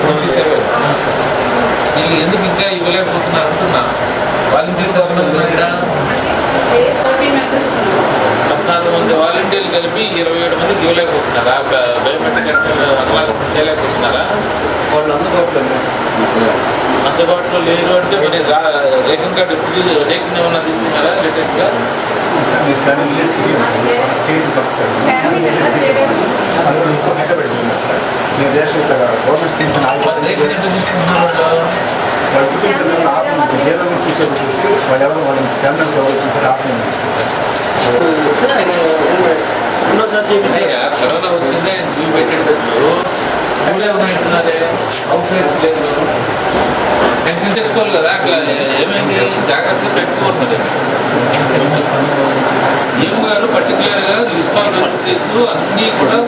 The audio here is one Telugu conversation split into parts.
ట్వంటీ సెవెన్ వీళ్ళు ఎందుకు ఇంకా ఇవ్వలేకపోతున్నారు అంటున్నా వాలంటీర్స్ ఎవరు పద్నాలుగు మంది వాలంటీర్లు కలిపి ఇరవై ఏడు మందికి ఇవ్వలేకపోతున్నారా? బయోమెట్రిక్ అట్లా చేయలేకపోతున్నారా? వాళ్ళు అందుబాటులో లేదు. అందుబాటులో లేరు అంటే మరి రేషన్ కార్డు ఇప్పుడు రేషన్ ఏమన్నా తీసుకున్నారా? లేటెస్ట్గా మీరు ఛానల్ లిస్ట్ చేయండి పక్కన అందులో ఇంకో నెట్ట పెట్టుకున్నారు సార్ మీరు గవర్నమెంట్ స్కీమ్స్ వాళ్ళు? కూర్చొని ఆఫ్ ఏదో కూర్చొని వాళ్ళు ఎవరు ఎవరు చూసారు ఆఫ్ కరోనా వచ్చిందే ఆయన లీవ్ పెట్టేటచ్చు అవుట్ లేదు చేసుకోవాలి కదా అట్లా ఏమైంది జాగ్రత్తగా పెట్టుకోవట్లేదు లిస్ట్ అన్నీ కూడా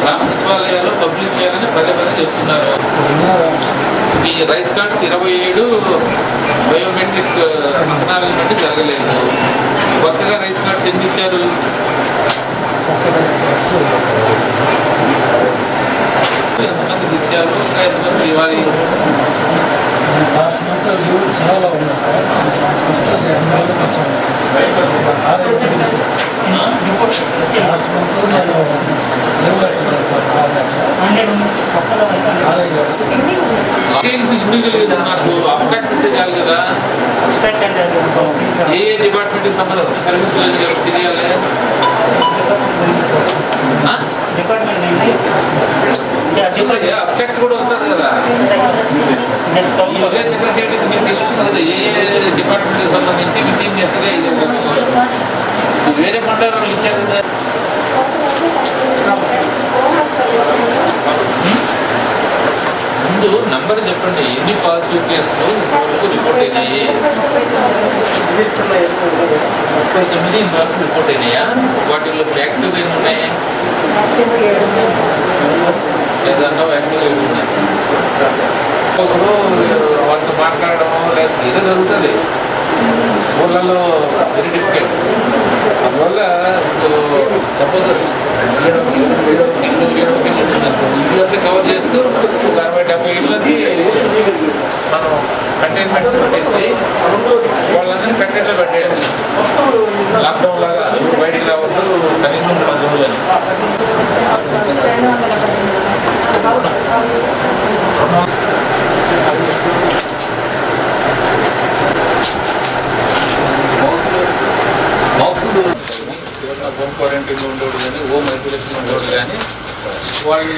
గ్రామ సచివాలయాల్లో పబ్లిక్ చేయాలని పదే పదే చెప్తున్నారు. ఈ రైస్ కార్డ్స్ ఇరవై ఏడు బయోమెట్రిక్ అసనాల నుండి జరగలేదు. కొత్తగా రైస్ కార్డ్స్ ఎన్ని ఇచ్చారు? ఎంతమందికి ఇచ్చారు ఇంకా ఎంతమంది ఇవ్వాలి లాస్ట్ మంత్ లీవ్ సెలవులో ఉన్నా సార్ ఫస్ట్ ఎనిమిది వచ్చాను ఆరు ఇంటికి తీసేది సార్. ఆ? లాస్ట్ మంత్ నేను లీవ్ పెట్టుకున్నాను సార్ ఆరు లక్షలు ఆరు ఐదు డీటెయిల్స్ ఇండివిజువల్ నాకు అబ్స్ట్రాక్ట్ ఇస్తే చాలు కదా ఏ ఏ డిపార్ట్మెంట్కి సంబంధించిన సర్వీస్ లేదు కదా తెలియాలి ఆ? చూడండి, అబ్స్ట్రాక్ట్ కూడా వస్తుంది కదా ఈ విలేజ్ సెక్రటరీకి మీకు తెలుసు కదా ఏ ఏ డిపార్ట్మెంట్కి సంబంధించి విత్ ఎస్ఏ ఇది ఒక- వేరే మండలాలు ఇచ్చారు కదా. ముందు నంబర్ చెప్పండి ఎన్ని పాజిటివ్ కేసులు ఇంతవరకు రిపోర్ట్ అయినాయి? ముప్పై తొమ్మిది ఇంతవరకు రిపోర్ట్ అయినాయా? వాటిల్లో యాక్టివ్ ఎన్ని ఉన్నాయి? ఏదన్నా యాక్టివ్ ఎన్ని ఉన్నాయి? ఒకరు వాళ్ళతో మాట్లాడడము లేదా ఏదో జరుగుతుంది. ఊళ్ళలో వెరీ డిఫికల్ట్ అందువల్ల సపోజ్ ఇల్లు కవర్ చేస్తూ ఒక అరవై డెబ్బై ఇళ్ళకి మనం కంటైన్మెంట్ పెట్టేసి వాళ్ళందరినీ కంటైన్లో పెట్టేయాలి లాక్డౌన్ లాగా బయటికి రావద్దు కనీసం పది రోజులని మౌసులు ఎవరైనా హోమ్ క్వారంటైన్లో ఉండేవాడు కానీ హోమ్ ఐసోలేషన్ ఉండేవాడు కానీ వాళ్ళు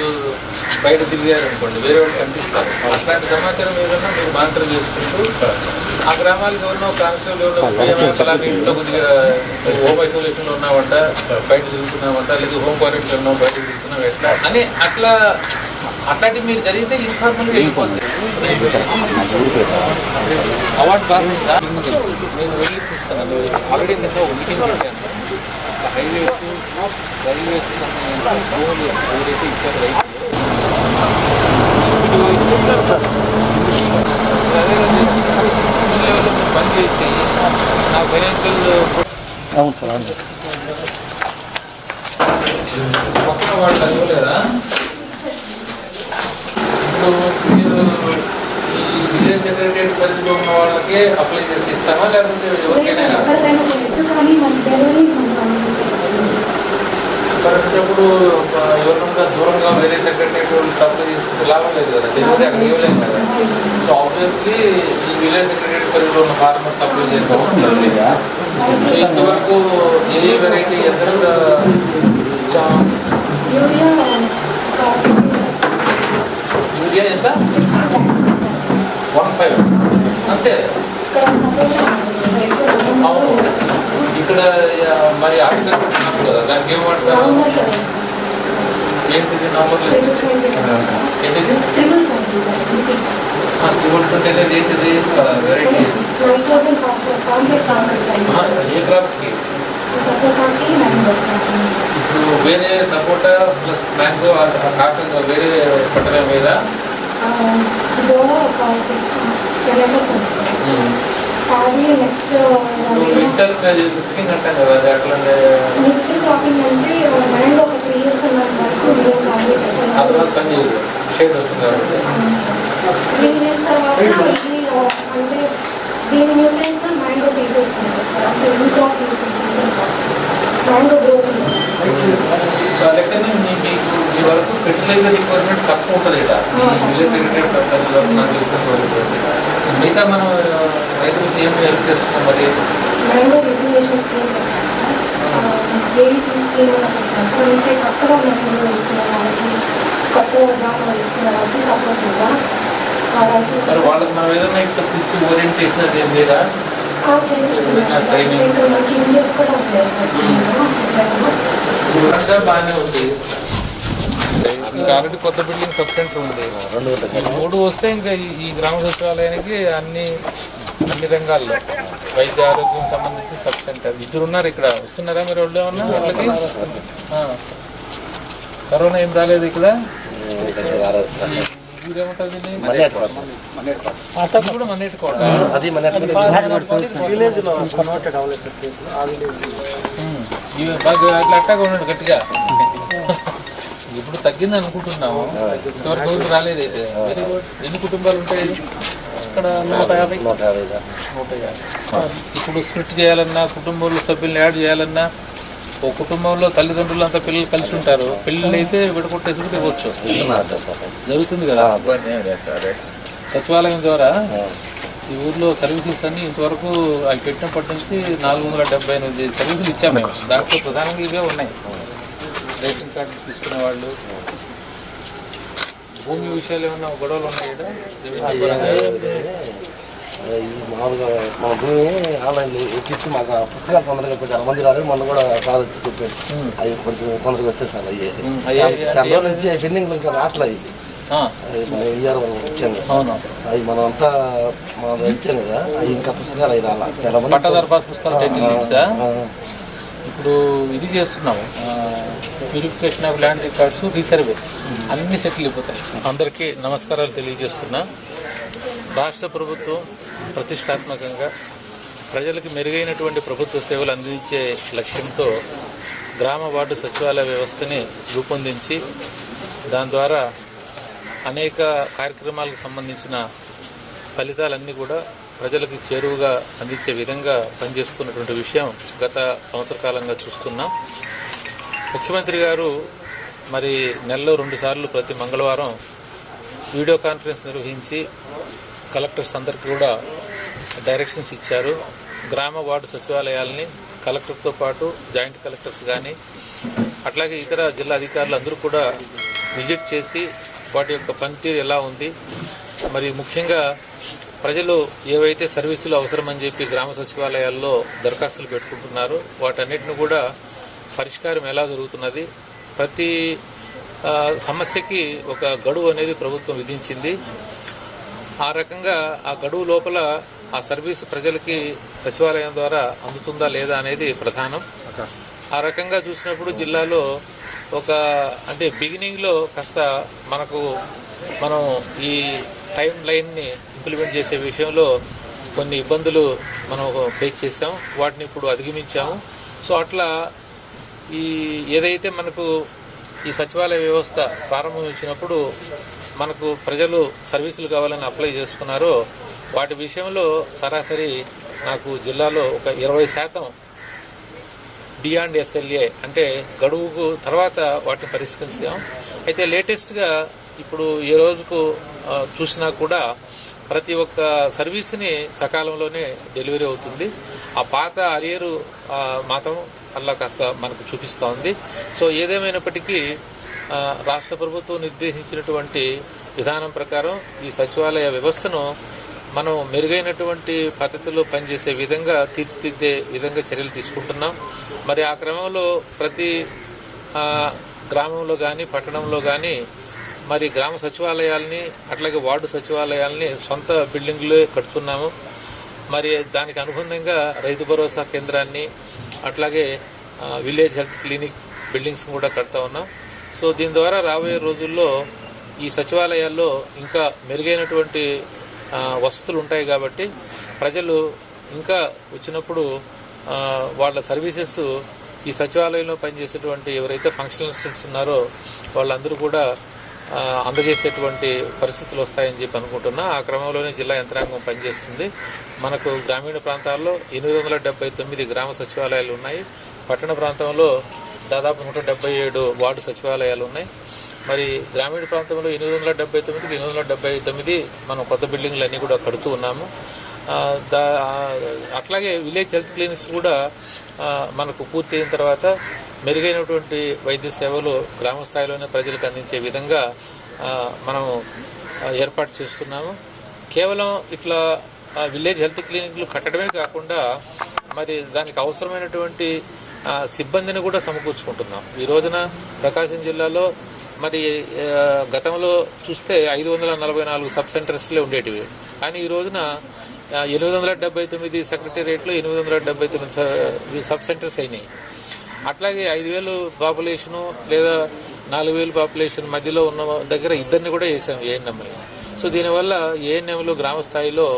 బయట తిరిగారనుకోండి వేరే వాళ్ళు కనిపిస్తారు. అట్లాంటి సమాచారం ఏదైనా మీరు మానిటర్ చేసుకుంటూ ఆ గ్రామాలకు ఎవరినో కానిస్టేబుల్ ఎవరినో ఫలానా ఇంట్లో కొద్దిగా హోమ్ ఐసోలేషన్లో ఉన్నామంట బయట తిరుగుతున్నామంట లేదా హోమ్ క్వారంటైన్ ఉన్నాం బయట తిరుగుతున్నాం ఎట్లా అని అట్లా అట్లాంటివి మీరు జరిగితే ఇన్ఫార్మల్గా వెళ్ళిపోతుంది అవార్డు కాదు నేను వెళ్ళి చూస్తాను. ఆల్రెడీ నిన్న ఒక మీటింగ్ పెట్టాను. హైవేస్ రైల్వేస్ భూములు ఇచ్చారు రైతులు లెవెల్లో పని చేసి నా ఫైనాన్షియల్ అవును సార్ అవును మొత్తం వాళ్ళు అనుకోలేరా ఇప్పుడు మీరు ఈ విలేజ్ సెక్రటరీ పరిధిలో ఉన్న అప్లై చేసి ఇస్తామా లేకపోతే ఎవరికైనా పరిస్థితుప్పుడు ఎవరికైనా దూరంగా వేరే సెక్రటరీ సప్లై అప్లై లాభం లేదు కదా? లేకపోతే అక్కడ ఇవ్వలేము కదా? సో ఆబ్వియస్లీ ఈ విలేజ్ సెక్రటరీ పరిధిలో ఉన్న ఫార్మర్స్ అప్లై చేస్తాం సో ఇంతవరకు ఏ వెరైటీ ఎంత యూరియా ఎంత? One five. అంతే. అవును. ఇక్కడ మరి ఆర్టికల్ పెట్టుకున్నాం కదా దానికి ఏమంటారు ఏంటిది నంబర్ ఏంటిది త్రిబుల్ ట్వంటీ అనేది ఏంటిది వెరైటీ ఏ క్రాప్కి ఇప్పుడు వేరే సపోటా ప్లస్ మ్యాంగో కాకుండా వేరే పంటల మీద ఇదో ఒక సిక్స్ కెమికల్స్ ఉంది సార్ అది నెక్స్ట్ ఇంటర్ మిక్సింగ్ అంటాం కదా కాపింగ్ అంటే మైండ్ ఒక త్రీ ఇయర్స్ వరకు వీడియో కంప్లీట్ ఆ తర్వాత షేడ్ వస్తుంది కాబట్టి త్రీ ఇయర్స్ తర్వాత ఇది అంటే దీని న్యూట్రియన్స్ మైండ్ తీసేసుకుంటారు సార్ ఇంట్లో తీసుకుంటారు మైండ్ గ్రోత్ సో లెక్కనే మీ మీకు మీ వరకు ఫెర్టిలైజర్ రిక్వైర్మెంట్ తక్కువ ఉంటుంది ఈ విలేజ్ సెక్రటరీ నాకు తెలిసిన మిగతా మనం రైతులకు ఏం హెల్ప్ చేస్తున్నాం మరి? కొత్తగా వేసుకునే వాళ్ళకి కొత్తగా జాబ్ వేసుకునే వాళ్ళకి సపోర్ట్ ఇవ్వ మరి వాళ్ళకి మనం ఏదైనా ఇక్కడ పిచ్చి ఓరియంటేషన్ అది ఏం లేదా? బాగానే ఉంది. ఇంకా ఆల్రెడీ కొత్త బిల్డింగ్ సబ్ సెంటర్ ఉంది. ఈ మూడు వస్తే ఇంకా ఈ- గ్రామ సచివాలయానికి అన్ని అన్ని రంగాల్లో వైద్య ఆరోగ్యం సంబంధించి సబ్ సెంటర్ ఇద్దరు ఉన్నారు ఇక్కడ. వస్తున్నారా మీరు వాళ్ళు ఏమన్నా? వాళ్ళకి. కరోనా ఏం రాలేదు ఇక్కడ? కూడా మన్నేటి కోట. అది విలేజ్ బాగా అట్లా అట్టాగా ఉన్నాడు గట్టిగా. ఇప్పుడు తగ్గింది అనుకుంటున్నాము. ఇంతవరకు రాలేదు. అయితే. ఎన్ని కుటుంబాలు ఉంటాయి? ఇక్కడ నూట యాభై. నూట యాభై. ఇప్పుడు స్ప్లిట్ చేయాలన్నా కుటుంబంలో సభ్యులను యాడ్ చేయాలన్నా ఓ కుటుంబంలో తల్లిదండ్రులు అంతా పిల్లలు కలిసి ఉంటారు. పిల్లలు అయితే విడగొట్టేసి ఇవ్వచ్చు. ఇస్తున్నారు సార్ సార్. జరుగుతుంది కదా? సచివాలయం ద్వారా ఈ ఊర్లో సర్వీసెస్ అన్ని ఇంతవరకు అవి పెట్టినప్పటి నుంచి నాలుగు వందల డెబ్బై ఎనిమిది సర్వీసులు ఇచ్చాము మేము. దాంట్లో ప్రధానంగా ఇవే ఉన్నాయి. రేషన్ కార్డు తీసుకునే వాళ్ళు. భూమి విషయాలు ఏమన్నా గొడవలు ఉన్నాయి మామూలుగా మన భూమి ఆన్లైన్ ఎక్కించి మాకు ఆ పుస్తకాలు తొందరగా కొంచెం మంది రాలేదు మొన్న కూడా సార్ వచ్చి చెప్పారు. అవి కొంచెం తొందరగా వచ్చాయి సార్ అయ్యి చాలా- రోజుల నుంచి పెండింగ్ ఇంకా రావట్లేదు అవి. మనం ఇయర్ అవి అంతా మనం ఇచ్చాం కదా. అవి ఇంకా పుస్తకాలు అవి రాలా. పట్టాదారు పుస్తకాలు ఇప్పుడు ఇది చేస్తున్నాము. Purification of land records resurvey అన్ని సెటిల్ అయిపోతాయి. అందరికీ నమస్కారాలు తెలియజేస్తున్నా. రాష్ట్ర ప్రభుత్వం ప్రతిష్టాత్మకంగా ప్రజలకు మెరుగైనటువంటి ప్రభుత్వ సేవలు అందించే లక్ష్యంతో గ్రామ వార్డు సచివాలయ వ్యవస్థని రూపొందించి దాని ద్వారా అనేక కార్యక్రమాలకు సంబంధించిన ఫలితాలన్నీ కూడా ప్రజలకు చేరువుగా అందించే విధంగా పనిచేస్తున్నటువంటి విషయం గత సంవత్సర కాలంగా చూస్తున్నాం. ముఖ్యమంత్రి గారు మరి నెలలో రెండు సార్లు ప్రతి మంగళవారం వీడియో కాన్ఫరెన్స్ నిర్వహించి కలెక్టర్స్ అందరికీ కూడా డైరెక్షన్స్ ఇచ్చారు. గ్రామ వార్డు సచివాలయాల్ని కలెక్టర్తో పాటు జాయింట్ కలెక్టర్స్ కానీ అట్లాగే ఇతర జిల్లా అధికారులు అందరూ కూడా విజిట్ చేసి వాటి యొక్క పనితీరు ఎలా ఉంది మరి ముఖ్యంగా ప్రజలు ఏవైతే సర్వీసులు అవసరమని చెప్పి గ్రామ సచివాలయాల్లో దరఖాస్తులు పెట్టుకుంటున్నారో వాటన్నిటిని కూడా పరిష్కారం ఎలా జరుగుతున్నది? ప్రతి సమస్యకి ఒక గడువు అనేది ప్రభుత్వం విధించింది. ఆ రకంగా ఆ గడువు లోపల ఆ సర్వీస్ ప్రజలకి సచివాలయం ద్వారా అందుతుందా లేదా అనేది ప్రధానం. ఆ రకంగా చూసినప్పుడు జిల్లాలో ఒక అంటే బిగినింగ్లో కాస్త మనకు మనం ఈ టైం లైన్ని ఇంప్లిమెంట్ చేసే విషయంలో కొన్ని ఇబ్బందులు మనం ఫేస్ చేసాం. వాటిని ఇప్పుడు అధిగమించాము. సో అట్లా ఈ ఏదైతే మనకు ఈ సచివాలయ వ్యవస్థ ప్రారంభించినప్పుడు మనకు ప్రజలు సర్వీసులు కావాలని అప్లై చేసుకున్నారో వాటి విషయంలో సరాసరి నాకు జిల్లాలో ఒక ఇరవై శాతం బియాండ్ ఎస్ఎల్ఏ అంటే గడువుకు తర్వాత వాటిని పరిష్కరించాం అయితే లేటెస్ట్గా ఇప్పుడు ఏ రోజుకు చూసినా కూడా ప్రతి ఒక్క సర్వీస్ని సకాలంలోనే డెలివరీ అవుతుంది. ఆ పాత అరియరు మాత్రం అలా కాస్త మనకు చూపిస్తూ ఉంది సో ఏదేమైనప్పటికీ రాష్ట్ర ప్రభుత్వం నిర్దేశించినటువంటి విధానం ప్రకారం ఈ సచివాలయ వ్యవస్థను మనం మెరుగైనటువంటి పద్ధతిలో పనిచేసే విధంగా తీర్చిదిద్దే విధంగా చర్యలు తీసుకుంటున్నాం. మరి ఆ క్రమంలో ప్రతి గ్రామంలో కానీ పట్టణంలో కానీ మరి గ్రామ సచివాలయాల్ని అట్లాగే వార్డు సచివాలయాల్ని సొంత బిల్డింగ్లే కడుతున్నాము మరి దానికి అనుబంధంగా రైతు భరోసా కేంద్రాన్ని అట్లాగే విలేజ్ హెల్త్ క్లినిక్ బిల్డింగ్స్ కూడా కడతా ఉన్నాం. సో దీని ద్వారా రాబోయే రోజుల్లో ఈ సచివాలయాల్లో ఇంకా మెరుగైనటువంటి వసతులు ఉంటాయి కాబట్టి ప్రజలు ఇంకా వచ్చినప్పుడు వాళ్ళ సర్వీసెస్ ఈ సచివాలయంలో పనిచేసేటువంటి ఎవరైతే ఫంక్షనల్ ఉన్నారో వాళ్ళందరూ కూడా అందజేసేటువంటి పరిస్థితులు వస్తాయని చెప్పి అనుకుంటున్నా. ఆ క్రమంలోనే జిల్లా యంత్రాంగం పనిచేస్తుంది. మనకు గ్రామీణ ప్రాంతాల్లో ఎనిమిది వందల డెబ్బై తొమ్మిది గ్రామ సచివాలయాలు ఉన్నాయి. పట్టణ ప్రాంతంలో దాదాపు నూట డెబ్బై ఏడు వార్డు సచివాలయాలు ఉన్నాయి. మరి గ్రామీణ ప్రాంతంలో ఎనిమిది వందల డెబ్బై తొమ్మిదికి ఎనిమిది వందల డెబ్బై తొమ్మిది మనం కొత్త బిల్డింగ్లు అన్నీ కూడా కడుతూ ఉన్నాము. దా అట్లాగే విలేజ్ హెల్త్ క్లినిక్స్ కూడా మనకు పూర్తి అయిన తర్వాత మెరుగైనటువంటి వైద్య సేవలు గ్రామ స్థాయిలోనే ప్రజలకు అందించే విధంగా మనము మనం ఏర్పాటు చేస్తున్నాము. కేవలం ఇట్లా ఆ, విలేజ్ హెల్త్ క్లినిక్లు కట్టడమే కాకుండా మరి దానికి అవసరమైనటువంటి సిబ్బందిని కూడా సమకూర్చుకుంటున్నాం. ఈ రోజున ప్రకాశం జిల్లాలో మరి గతంలో చూస్తే ఐదు వందల నలభై నాలుగు సబ్ సెంటర్స్లే ఉండేటివి. కానీ ఈ రోజున ఎనిమిది వందల డెబ్బై తొమ్మిది సెక్రటేరియట్లో ఎనిమిది వందల డెబ్బై తొమ్మిది సబ్ సెంటర్స్ అయినాయి. అట్లాగే ఐదు వేలు పాపులేషను లేదా నాలుగు వేలు పాపులేషన్ మధ్యలో ఉన్న దగ్గర ఇద్దరిని కూడా వేసాం ఏఎన్ఎంలు సో దీనివల్ల ఏఎన్ఎంలు గ్రామ స్థాయిలో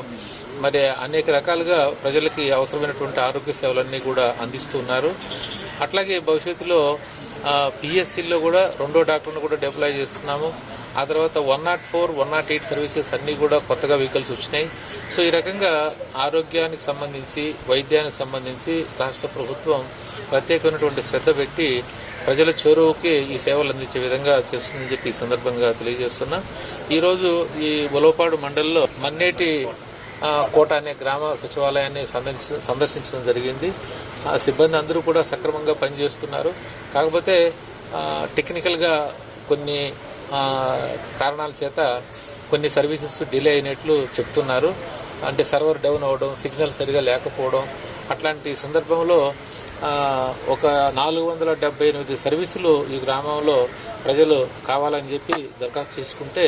మరి అనేక రకాలుగా ప్రజలకి అవసరమైనటువంటి ఆరోగ్య సేవలన్నీ కూడా అందిస్తున్నారు. అట్లాగే భవిష్యత్తులో పిఎస్సిల్లో కూడా రెండో డాక్టర్ను కూడా డెప్లాయ్ చేస్తున్నాము. ఆ తర్వాత one naught four one naught eight services అన్నీ కూడా కొత్తగా వెహికల్స్ వచ్చినాయి. సో ఈ రకంగా ఆరోగ్యానికి సంబంధించి వైద్యానికి సంబంధించి రాష్ట్ర ప్రభుత్వం ప్రత్యేకమైనటువంటి శ్రద్ధ పెట్టి ప్రజల చెరువుకి ఈ సేవలు అందించే విధంగా చేస్తుందని చెప్పి ఈ సందర్భంగా తెలియజేస్తున్నా. ఈరోజు ఈ ఉలవపాడు మండలిలో మన్నేటి కోట అనే గ్రామ సచివాలయాన్ని సందర్శించడం జరిగింది. ఆ సిబ్బంది అందరూ కూడా సక్రమంగా పనిచేస్తున్నారు. కాకపోతే టెక్నికల్గా కొన్ని కారణాల చేత కొన్ని సర్వీసెస్ డిలే అయినట్లు చెప్తున్నారు. అంటే సర్వర్ డౌన్ అవ్వడం సిగ్నల్ సరిగా లేకపోవడం అట్లాంటి సందర్భంలో ఒక నాలుగు వందల డెబ్బై ఎనిమిది సర్వీసులు ఈ గ్రామంలో ప్రజలు కావాలని చెప్పి దరఖాస్తు చేసుకుంటే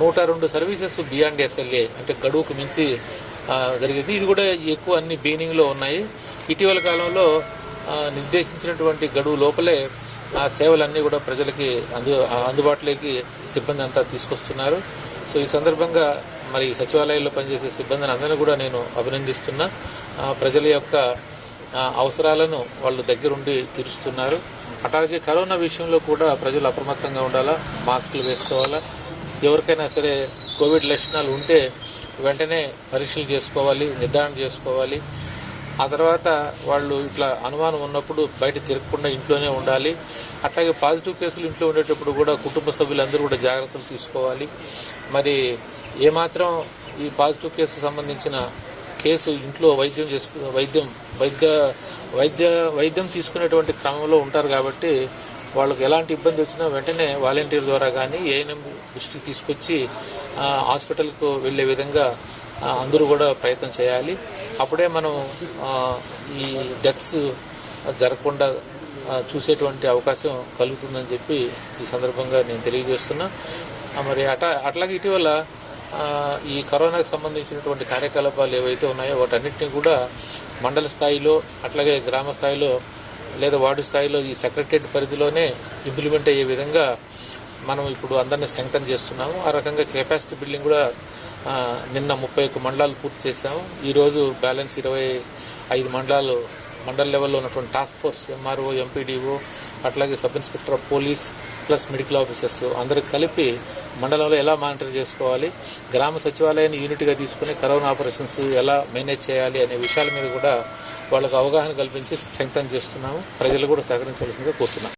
నూట రెండు సర్వీసెస్ బియాండ్ ఎస్ఎల్ఏ అంటే గడువుకు మించి జరిగింది. ఇది కూడా ఎక్కువ అన్ని బీనింగ్లో ఉన్నాయి. ఇటీవల కాలంలో నిర్దేశించినటువంటి గడువు లోపలే ఆ సేవలన్నీ కూడా ప్రజలకి అందు అందుబాటులోకి సిబ్బంది అంతా తీసుకొస్తున్నారు. సో ఈ సందర్భంగా మరి సచివాలయాల్లో పనిచేసే సిబ్బందిని అందరినీ కూడా నేను అభినందిస్తున్నా. ప్రజల యొక్క అవసరాలను వాళ్ళు దగ్గరుండి తీరుస్తున్నారు. అట్లాగే కరోనా విషయంలో కూడా ప్రజలు అప్రమత్తంగా ఉండాలా? మాస్కులు వేసుకోవాలా? ఎవరికైనా సరే కోవిడ్ లక్షణాలు ఉంటే వెంటనే పరీక్షలు చేసుకోవాలి నిర్ధారణ చేసుకోవాలి. ఆ తర్వాత వాళ్ళు ఇట్లా అనుమానం ఉన్నప్పుడు బయట తిరగకుండా ఇంట్లోనే ఉండాలి. అట్లాగే పాజిటివ్ కేసులు ఇంట్లో ఉండేటప్పుడు కూడా కుటుంబ సభ్యులందరూ కూడా జాగ్రత్తలు తీసుకోవాలి. మరి ఏమాత్రం ఈ పాజిటివ్ కేసు సంబంధించిన కేసు ఇంట్లో వైద్యం చేసుకు వైద్యం వైద్య వైద్య వైద్యం తీసుకునేటువంటి క్రమంలో ఉంటారు కాబట్టి వాళ్ళకి ఎలాంటి ఇబ్బంది వచ్చినా వెంటనే వాలంటీర్ ద్వారా కానీ ఏఎన్ఎం దృష్టికి తీసుకొచ్చి హాస్పిటల్కు వెళ్ళే విధంగా అందరూ కూడా ప్రయత్నం చేయాలి. అప్పుడే మనం ఈ డెత్స్ జరగకుండా చూసేటువంటి అవకాశం కలుగుతుందని చెప్పి ఈ సందర్భంగా నేను తెలియజేస్తున్నా. మరి అట అట్లాగే ఇటీవల ఈ కరోనాకు సంబంధించినటువంటి కార్యకలాపాలు ఏవైతే ఉన్నాయో వాటన్నిటిని కూడా మండల స్థాయిలో అట్లాగే గ్రామ స్థాయిలో లేదా వార్డు స్థాయిలో ఈ సెక్రటరియట్ పరిధిలోనే ఇంప్లిమెంట్ అయ్యే విధంగా మనం ఇప్పుడు అందరినీ స్ట్రెంగ్తన్ చేస్తున్నాము. ఆ రకంగా కెపాసిటీ బిల్డింగ్ కూడా నిన్న ముప్పై ఒక్క మండలాలు పూర్తి చేశాము. ఈరోజు బ్యాలెన్స్ ఇరవై ఐదు మండలాలు మండల లెవెల్లో ఉన్నటువంటి టాస్క్ ఫోర్స్ ఎంఆర్ఓ ఎంపీడీఓ అట్లాగే sub inspector of police plus medical officers అందరికి కలిపి మండలంలో ఎలా మానిటర్ చేసుకోవాలి గ్రామ సచివాలయాన్ని యూనిట్గా తీసుకుని కరోనా ఆపరేషన్స్ ఎలా మేనేజ్ చేయాలి అనే విషయాల మీద కూడా వాళ్ళకు అవగాహన కల్పించి స్ట్రెంగ్తన్ చేస్తున్నాము. ప్రజలు కూడా సహకరించవలసిందిగా కోరుతున్నాం.